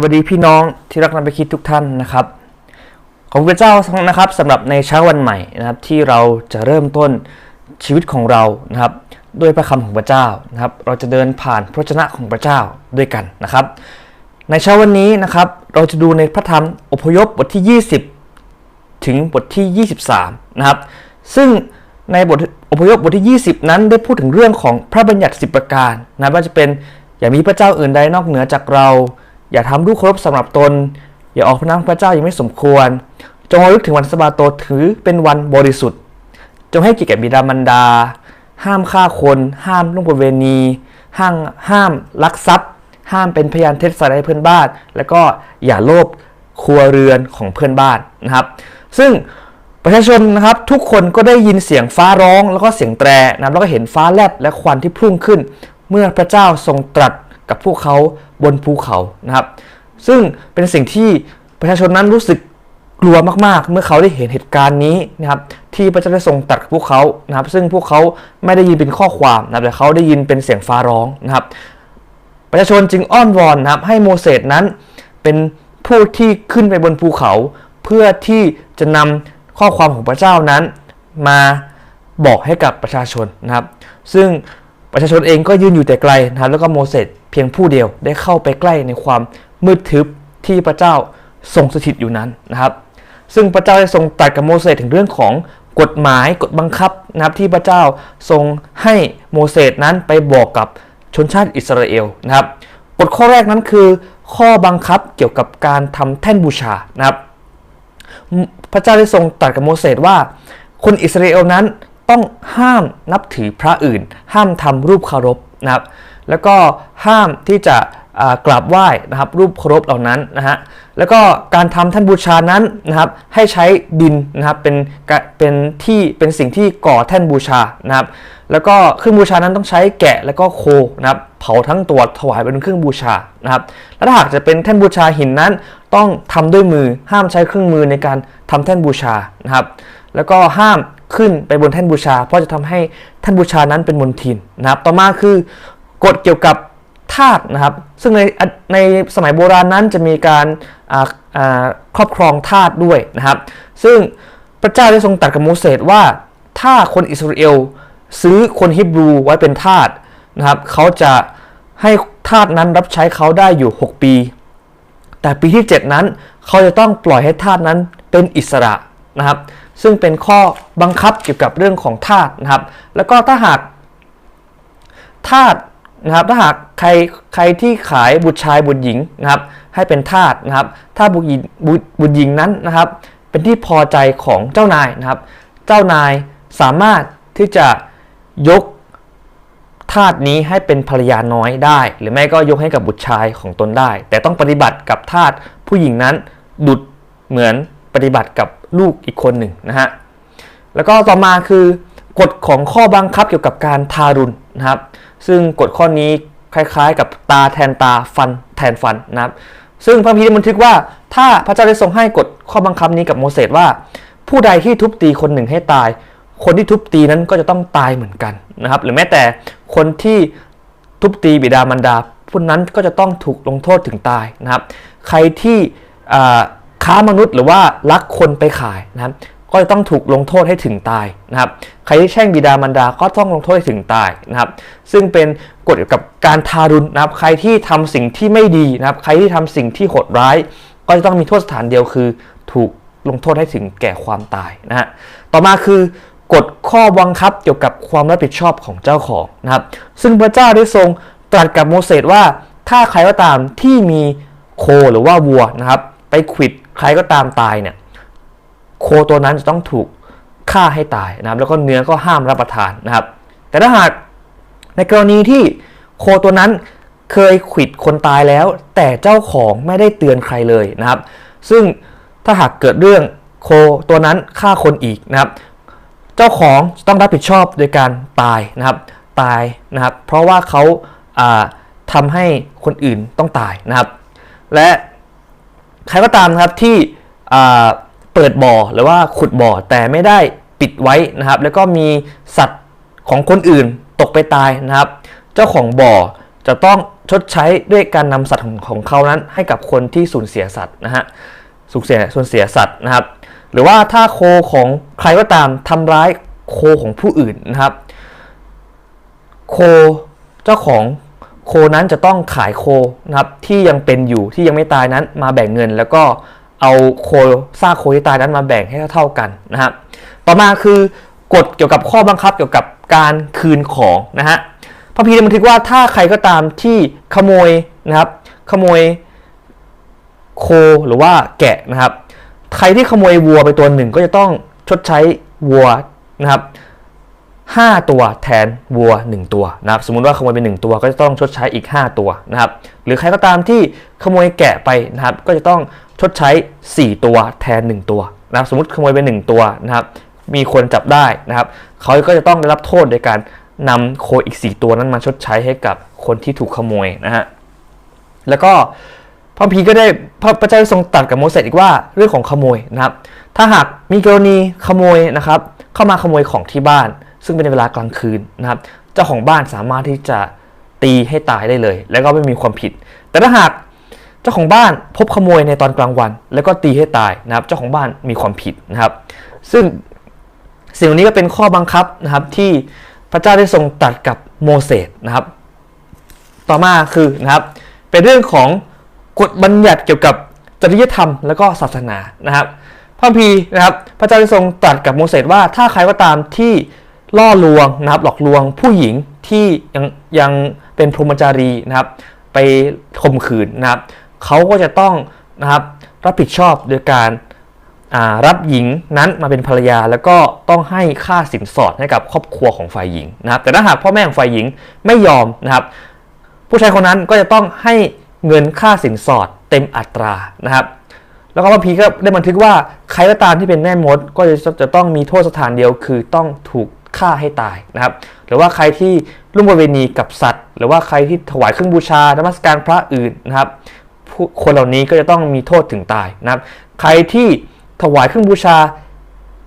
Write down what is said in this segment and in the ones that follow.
สวัสดีพี่น้องที่รักนำไปคิดทุกท่านนะครับ ขอบพระเจ้านะครับสำหรับในเช้าวันใหม่นะครับที่เราจะเริ่มต้นชีวิตของเรานะครับ ด้วยพระคำของพระเจ้านะครับ เราจะเดินผ่านพระชนะของพระเจ้าด้วยกันนะครับ ในเช้าวันนี้นะครับเราจะดูในพระธรรมอพยพบทที่ 20 ถึงบทที่ 23 นะครับ ซึ่งในบทอพยพบทที่ 20 นั้นได้พูดถึงเรื่องของพระบัญญัติ 10 ประการนะว่าจะเป็นอย่ามีพระเจ้าอื่นใดนอกเหนือจากเรา อย่าทำรูปเคารพสำหรับตน อย่าออกพระนามพระเจ้ายังไม่สมควร จงระลึกถึงวันสบาโตถือเป็นวันบริสุทธิ์ จงให้เกียรติแก่บิดามารดา ห้ามฆ่าคน ห้ามล่วงประเวณี ห้ามห้ามลักทรัพย์ ห้ามเป็นพยานเท็จใส่ร้เพื่อนบ้าน แล้วก็อย่าโลภครัวเรือนของเพื่อนบ้านนะครับ ซึ่งประชาชนนะครับทุกคนก็ได้ยินเสียงฟ้าร้องแล้วก็เสียงแตรนะแล้วก็เห็นฟ้าแลบและควันที่พุ่งขึ้น เมื่อพระเจ้าทรงตรัส กับพวกเขาบนภูเขานะครับ ซึ่งเป็นสิ่งที่ประชาชนนั้นรู้สึกกลัวมากๆ เมื่อเขาได้เห็นเหตุการณ์นี้นะครับ ที่พระเจ้าได้ทรงตรัสกับพวกเขานะครับ ซึ่งพวกเขาไม่ได้ยินเป็นข้อความนะครับแต่เขาได้ยินเป็นเสียงฟ้าร้องนะครับ ประชาชนจึงอ้อนวอนนะครับ ให้โมเสสนั้นเป็นผู้ที่ขึ้นไปบนภูเขา เพื่อที่จะนำข้อความของพระเจ้านั้น มาบอกให้กับประชาชนนะครับ ซึ่ง ประชาชนเองก็ยืนอยู่แต่ไกลนะครับแล้วก็โมเสสเพียงผู้เดียวได้เข้าไปใกล้ในความมืดทึบที่พระเจ้าทรงสถิตอยู่นั้นนะครับ ซึ่งพระเจ้าได้ทรงตรัสกับโมเสสถึงเรื่องของกฎหมายกฎบังคับนะครับที่พระเจ้าทรงให้โมเสสนั้นไปบอกกับชนชาติอิสราเอลนะครับกฎข้อแรกนั้นคือข้อบังคับเกี่ยวกับการทำแท่นบูชานะครับ พระเจ้าได้ทรงตรัสกับโมเสสว่า คนอิสราเอลนั้น ต้องห้ามนับถือพระอื่น ห้ามทำรูปเคารพนะครับ แล้วก็ห้ามที่จะกราบไหว้นะครับรูปเคารพเหล่านั้นนะฮะแล้วก็การทำท่านบูชานั้นนะครับให้ใช้ดินนะครับเป็นเป็นที่เป็นสิ่งที่ก่อแท่นบูชานะครับแล้วก็เครื่องบูชานั้นต้องใช้แกะแล้วก็โคนะครับเผาทั้งตัวถวายเป็นเครื่องบูชานะครับและถ้าหากจะเป็นแท่นบูชาหินนั้น ต้องทำด้วยมือห้ามใช้เครื่องมือในการทำแท่นบูชานะครับ แล้วก็ห้ามขึ้นไปบนแท่นบูชา เพราะจะทำให้แท่นบูชานั้นเป็นมลทินนะครับ ต่อมาคือกฎเกี่ยวกับทาสนะครับ ซึ่งในในสมัยโบราณนั้นจะมีการครอบครองทาสด้วยนะครับ ซึ่งพระเจ้าได้ทรงตรัสกับโมเสสว่าถ้าคนอิสราเอลซื้อคนฮิบรูไว้เป็นทาสนะครับเขาจะให้ทาสนั้นรับใช้เขาได้อยู่ 6 ปี แต่ปีที่ 7 นั้นเขาจะต้องปล่อยให้ทาสนั้นเป็นอิสระนะครับ ซึ่งเป็นข้อบังคับเกี่ยวกับเรื่องของทาสนะครับ แล้วก็ถ้าหากทาสนะครับถ้าหากใครใครที่ขายบุตรชายบุตรหญิงนะครับ ให้เป็นทาสนะครับ ถ้าบุตรหญิงบุตรบุตรหญิงนั้นนะครับ เป็นที่พอใจของเจ้านายนะครับ เจ้านายสามารถที่จะยกทาสนี้ให้เป็นภรรยาน้อยได้ หรือไม่ก็ยกให้กับบุตรชายของตนได้ แต่ต้องปฏิบัติกับทาสผู้หญิงนั้นดุดเหมือนปฏิบัติกับ ลูกอีกคนหนึ่งนะฮะแล้วก็ต่อมาคือกฎของข้อบังคับเกี่ยวกับการทารุณนะครับ ซึ่งกฎข้อนี้คล้ายๆ กับตาแทนตาฟันแทนฟันนะครับ ซึ่งพระพีได้บันทึกว่า ถ้าพระเจ้าได้ทรงให้กฎข้อบังคับนี้กับโมเสสว่า ผู้ใดที่ทุบตีคนหนึ่งให้ตาย คนที่ทุบตีนั้นก็จะต้องตายเหมือนกันนะครับ หรือแม้แต่คนที่ทุบตีบิดามารดาผู้นั้นก็จะต้องถูกลงโทษถึงตายนะครับ ใครที่ ค้ามนุษย์หรือว่าลักคนไปขายนะครับ ก็จะต้องถูกลงโทษให้ถึงตายนะครับ ใครที่แช่งบิดามารดาก็ต้องลงโทษให้ถึงตายนะครับ ซึ่งเป็นกฎเกี่ยวกับการทารุณนะครับ ใครที่ทำสิ่งที่ไม่ดีนะครับ ใครที่ทำสิ่งที่โหดร้าย ก็จะต้องมีโทษสถานเดียวคือ ถูกลงโทษให้ถึงแก่ความตายนะฮะ ต่อมาคือกฎข้อบังคับเกี่ยวกับความรับผิดชอบของเจ้าของนะครับ ซึ่งพระเจ้าได้ทรงตรัสกับโมเสสว่าถ้าใครก็ตามที่มีโคหรือว่าวัวนะครับ ไปขิด ใครก็ตามตายเนี่ยโคตัวนั้นจะต้องถูกฆ่าให้ตายนะครับ แล้วก็เนื้อก็ห้ามรับประทานนะครับ แต่ถ้าหากในกรณีที่โคตัวนั้นเคยขิดคนตายแล้ว แต่เจ้าของไม่ได้เตือนใครเลยนะครับ ซึ่งถ้าหากเกิดเรื่องโคตัวนั้นฆ่าคนอีกนะครับ เจ้าของจะต้องรับผิดชอบโดยการตายนะครับตายนะครับ เพราะว่าเขาอ่าทำให้คนอื่นต้องตายนะครับ และ ใครก็ตามครับที่เปิดบ่อหรือว่าขุดบ่อแต่ไม่ได้ปิดไว้นะครับ แล้วก็มีสัตว์ของคนอื่นตกไปตายนะครับ เจ้าของบ่อจะต้องชดใช้ด้วยการนำสัตว์ของของเขานั้น ให้กับคนที่สูญเสียสัตว์นะฮะสูญเสียสูญเสียสัตว์นะครับ หรือว่าถ้าโคของใครก็ตามทำร้ายโคของผู้อื่นนะครับ โคเจ้าของ โคนั้นจะต้องขายโคนะครับที่ยังเป็นอยู่ที่ยังไม่ตายนั้นมาแบ่งเงิน แล้วก็เอาโคซากโคที่ตายนั้นมาแบ่งให้เท่ากันนะครับต่อมาคือกฎเกี่ยวกับข้อบังคับเกี่ยวกับการคืนของนะฮะพระพีได้บันทึกว่าถ้าใครก็ตามที่ขโมยนะครับขโมยโคหรือว่าแกะนะครับ ใครที่ขโมยวัวไปตัวหนึ่งก็จะต้องชดใช้วัวนะครับ 5 ตัวแทนวัว 1 ตัวนะครับสมมุติว่าขโมยไป 1 ตัวก็จะต้องชดใช้อีก 5 ตัวนะครับหรือใครก็ตามที่ขโมยแกะไปนะครับก็จะต้องชดใช้ 4 ตัวแทน 1 ตัวนะครับสมมติขโมยไป 1 ตัวนะครับมีคนจับได้นะครับเขาก็จะต้องได้รับโทษโดยการนำโคอีก 4 ตัวนั้นมาชดใช้ให้กับคนที่ถูกขโมยนะฮะแล้วก็พระพีก็ได้พระพระเจ้าทรงตรัสกับโมเสสอีกว่าเรื่องของขโมยนะครับ ถ้าหากมีกรณีขโมยนะครับ เข้ามาขโมยของที่บ้าน ซึ่งเป็นในเวลากลางคืนนะครับเจ้าของบ้านสามารถที่จะตีให้ตายได้เลย แล้วก็ไม่มีความผิด แต่ถ้าหากเจ้าของบ้านพบขโมยในตอนกลางวัน แล้วก็ตีให้ตายนะครับ เจ้าของบ้านมีความผิดนะครับ ซึ่งสิ่งนี้ก็เป็นข้อบังคับนะครับที่พระเจ้าได้ทรงตรัสกับโมเสสนะครับ ต่อมาคือนะครับ เป็นเรื่องของกฎบัญญัติเกี่ยวกับจริยธรรมและก็ศาสนานะครับพระพีนะครับ พระเจ้าได้ทรงตรัสกับโมเสสว่าถ้าใครก็ตามที่ ล่อลวงนะครับหลอกลวงผู้หญิงที่ยังยังเป็นพรหมจารีนะครับ ไปข่มขืนนะครับเขาก็จะต้องนะครับรับผิดชอบโดยการรับหญิงนั้นมาเป็นภรรยาแล้วก็ต้องให้ค่าสินสอดให้กับครอบครัวของฝ่ายหญิงนะครับ แต่ถ้าหากพ่อแม่ของฝ่ายหญิงไม่ยอมนะครับ ผู้ชายคนนั้นก็จะต้องให้เงินค่าสินสอดเต็มอัตรานะครับ แล้วก็พระพีก็ได้บันทึกว่าใครก็ตามที่เป็นแม่มดก็จะจะต้องมีโทษสถานเดียวคือต้องถูก ฆ่าให้ตายนะครับ หรือว่าใครที่ร่วมประเวณีกับสัตว์ หรือว่าใครที่ถวายเครื่องบูชานมัสการพระอื่นนะครับคนเหล่านี้ก็จะต้องมีโทษถึงตายนะครับ ใครที่ถวายเครื่องบูชา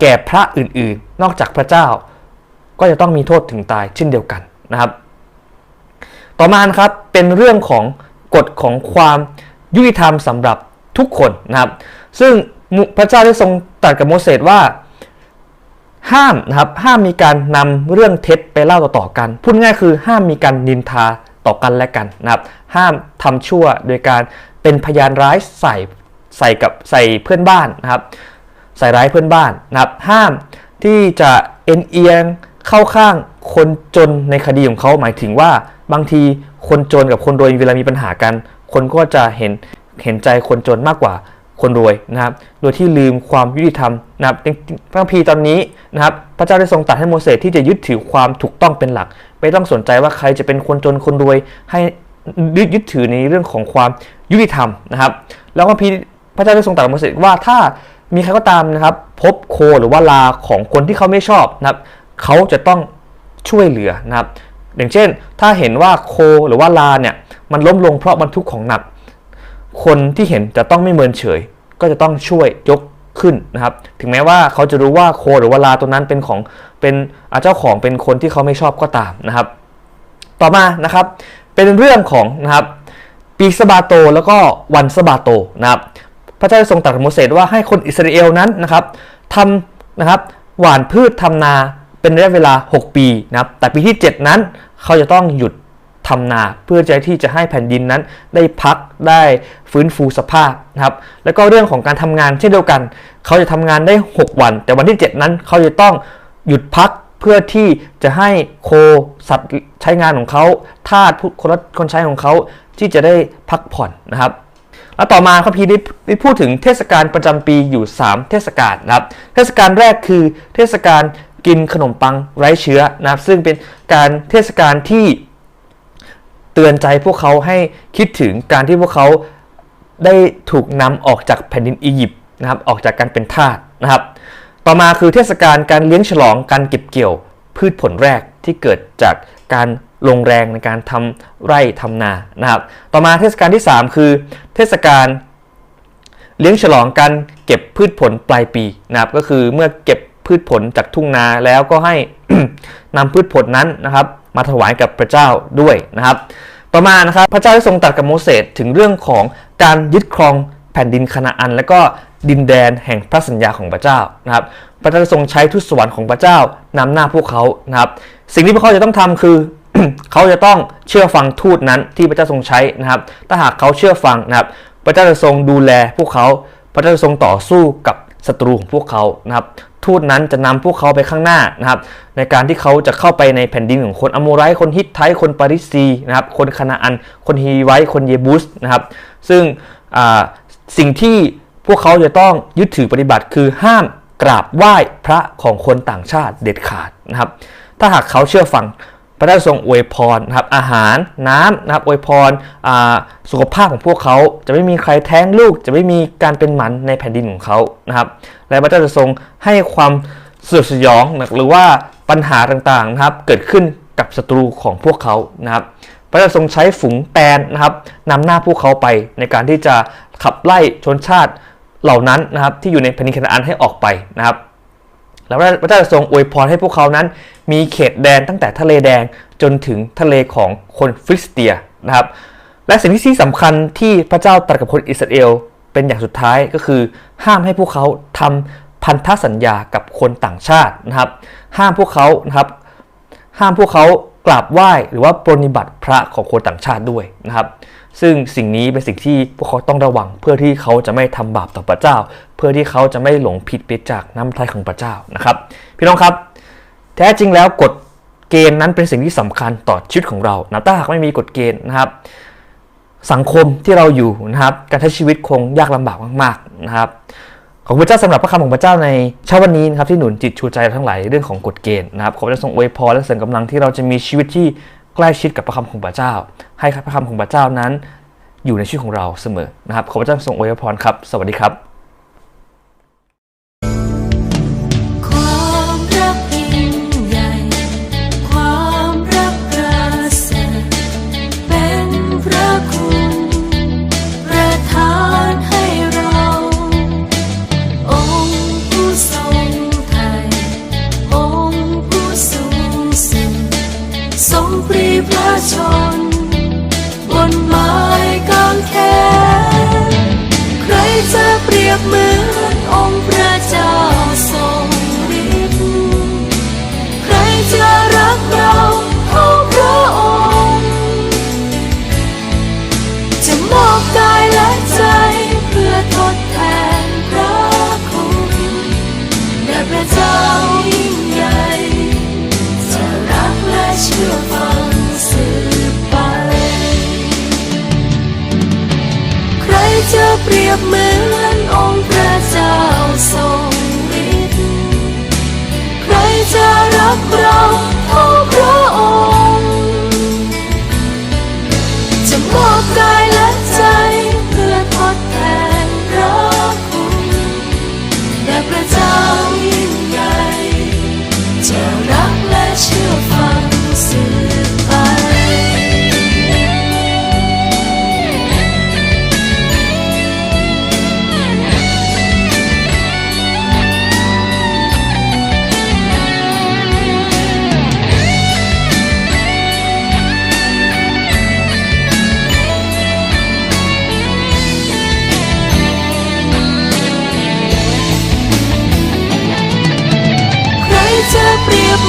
แก่พระอื่นๆ นอกจากพระเจ้า ก็จะต้องมีโทษถึงตายเช่นเดียวกันนะครับ ต่อมานครับเป็นเรื่องของกฎของความยุติธรรมสำหรับทุกคนนะครับ ซึ่งพระเจ้าได้ทรงตรัสกับโมเสสว่า ห้ามนะครับห้ามมีการนำเรื่องเท็จไปเล่าต่อๆกันพูดง่ายคือห้ามมีการนินทาต่อกันและกันนะครับ ห้ามทำชั่วโดยการเป็นพยานร้ายใส่ใส่กับใส่เพื่อนบ้านนะครับ ใส่ร้ายเพื่อนบ้านนะครับ ห้ามที่จะเอ็นเอียงเข้าข้างคนจนในคดีของเขาหมายถึงว่าบางทีคนจนกับคนรวยเวลามีปัญหากัน คนก็จะเห็นเห็นใจคนจนมากกว่า คนรวยนะครับ โดยที่ลืมความยุติธรรมนะครับพระคัมภีร์ตอนนี้นะครับ พระเจ้าได้ทรงตรัสให้โมเสสที่จะยึดถือความถูกต้องเป็นหลัก ไม่ต้องสนใจว่าใครจะเป็นคนจนคนรวยให้ยึดยึดถือในเรื่องของความยุติธรรมนะครับ แล้วพระคัมภีร์พระเจ้าได้ทรงตรัสกับโมเสสว่าถ้ามีใครก็ตามนะครับ พบโคหรือว่าลาของคนที่เขาไม่ชอบนะครับ เขาจะต้องช่วยเหลือนะครับ อย่างเช่น ถ้าเห็นว่าโคหรือว่าลาเนี่ยมันล้มลงเพราะบรรทุกของหนัก คนที่เห็นจะต้องไม่เมินเฉย ก็จะต้องช่วยยกขึ้นนะครับ ถึงแม้ว่าเขาจะรู้ว่าโคหรือว่าลาตัวนั้นเป็นของเป็นเจ้าของเป็นคนที่เขาไม่ชอบก็ตามนะครับ ต่อมานะครับ เป็นเรื่องของนะครับปีสบาโตแล้วก็วันสบาโตนะครับ พระเจ้าทรงตรัสโมเสสว่าให้คนอิสราเอลนั้นนะครับทำนะครับหว่านพืชทำนาเป็นระยะเวลา 6 ปีนะครับแต่ปีที่ 7 นั้นเขาจะต้องหยุด ทำนาเพื่อจะที่จะให้แผ่นดินนั้นได้พักได้ฟื้นฟูสภาพนะครับแล้วก็เรื่องของการทำงานเช่นเดียวกัน เขาจะทำงานได้ 6 วัน แต่วันที่ 7 นั้นเขาจะต้องหยุดพักเพื่อที่จะให้โคสัตว์ใช้งานของเขาทาสคนคนใช้ของเขาที่จะได้พักผ่อนนะครับแล้วต่อมาครับพีได้พูดถึงเทศกาลประจำปีอยู่ 3 เทศกาลนะครับ เทศกาลแรกคือเทศกาลกินขนมปังไร้เชื้อนะครับ ซึ่งเป็นการเทศกาลที่ เตือนใจพวกเขาให้คิดถึงการที่พวกเขาได้ถูกนำออกจากแผ่นดินอียิปต์นะครับออกจากการเป็นทาสนะครับ ต่อมาคือเทศกาลการเลี้ยงฉลองการเก็บเกี่ยวพืชผลแรกที่เกิดจากการลงแรงในการทำไร่ทำนานะครับ ต่อมาเทศกาลที่ 3 คือ เทศกาลเลี้ยงฉลองการเก็บพืชผลปลายปีนะครับ ก็คือเมื่อเก็บพืชผลจากทุ่งนาแล้วก็ให้นำพืชผลนั้นนะครับ มาถวายกับพระเจ้าด้วยนะครับ ต่อมานะครับพระเจ้าได้ทรงตรัสกับโมเสสถึงเรื่องของการยึดครองแผ่นดินคานาอัน และก็ดินแดนแห่งพระสัญญาของพระเจ้านะครับ พระเจ้าทรงใช้ทูตสวรรค์ของพระเจ้านำหน้าพวกเขานะครับ สิ่งที่พวกเขาจะต้องทำคือเขาจะต้องเชื่อฟังทูตนั้นที่พระเจ้าทรงใช้นะครับ ถ้าหากเขาเชื่อฟังนะครับ พระเจ้าจะทรงดูแลพวกเขา พระเจ้าจะทรงต่อสู้กับศัตรูของพวกเขานะครับ ทูตนั้นจะนำพวกเขาไปข้างหน้านะครับในการที่เขาจะเข้าไปในแผ่นดินของคนอโมไรต์คนฮิตไทคนปาริซีนะครับคนคานาอัน คนฮีไวต์คนเยบุสนะครับซึ่งสิ่งที่พวกเขาจะต้องยึดถือปฏิบัติคือห้ามกราบไหว้พระของคนต่างชาติเด็ดขาดนะครับ ถ้าหากเขาเชื่อฟังพระเจ้าทรงอวยพรนะครับอาหารน้ำนะครับอวยพรสุขภาพของพวกเขา จะไม่มีใครแท้งลูก จะไม่มีการเป็นหมันในแผ่นดินของเขานะครับ และพระเจ้าจะทรงให้ความสยดสยองนะหรือว่าปัญหาต่างๆนะครับ เกิดขึ้นกับศัตรูของพวกเขานะครับ พระเจ้าทรงใช้ฝูงแตนนะครับนำหน้าพวกเขาไปในการที่จะขับไล่ชนชาติเหล่านั้นนะครับ ที่อยู่ในแผ่นดินคานาอันให้ออกไปนะครับแล้วพระเจ้าจะทรงอวยพรให้พวกเขานั้น มีเขตแดนตั้งแต่ทะเลแดงจนถึงทะเลของคนฟิลิสเตียนะครับ และสิ่งที่สำคัญที่พระเจ้าตรัสกับคนอิสราเอล เป็นอย่างสุดท้ายก็คือ ห้ามให้พวกเขาทำพันธสัญญากับคนต่างชาตินะครับ ห้ามพวกเขานะครับห้ามพวกเขากราบไหว้หรือว่าปรนิบัติพระของคนต่างชาติด้วยนะครับ ซึ่งสิ่งนี้เป็นสิ่งที่พวกเขาต้องระวังเพื่อที่เขาจะไม่ทำบาปต่อพระเจ้า เพื่อที่เขาจะไม่หลงผิดไปจากน้ำพระทัยของพระเจ้านะครับ พี่น้องครับ แท้จริงแล้วกฎเกณฑ์นั้นเป็นสิ่งที่สำคัญต่อชีวิตของเรานะถ้าหากไม่มีกฎเกณฑ์นะครับ สังคมที่เราอยู่นะครับ การใช้ชีวิตคงยากลำบากมากๆนะครับ ขอบพระเจ้าสำหรับพระคำของพระเจ้าในเช้าวันนี้นะครับที่หนุนจิตชูใจเราทั้งหลายเรื่องของกฎเกณฑ์นะครับขอพระเจ้าทรงอวยพรและเสริมกำลังที่เราจะมีชีวิตที่ใกล้ชิดกับพระคำของพระเจ้า ให้พระคำของพระเจ้านั้นอยู่ในชีวิตของเราเสมอนะครับขอพระเจ้าทรงอวยพรครับ สวัสดีครับ ปรีพระชน บนไม้กางแขน ใครจะเปรียบมือ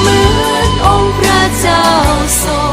เหมือนองค์พระเจ้าทรง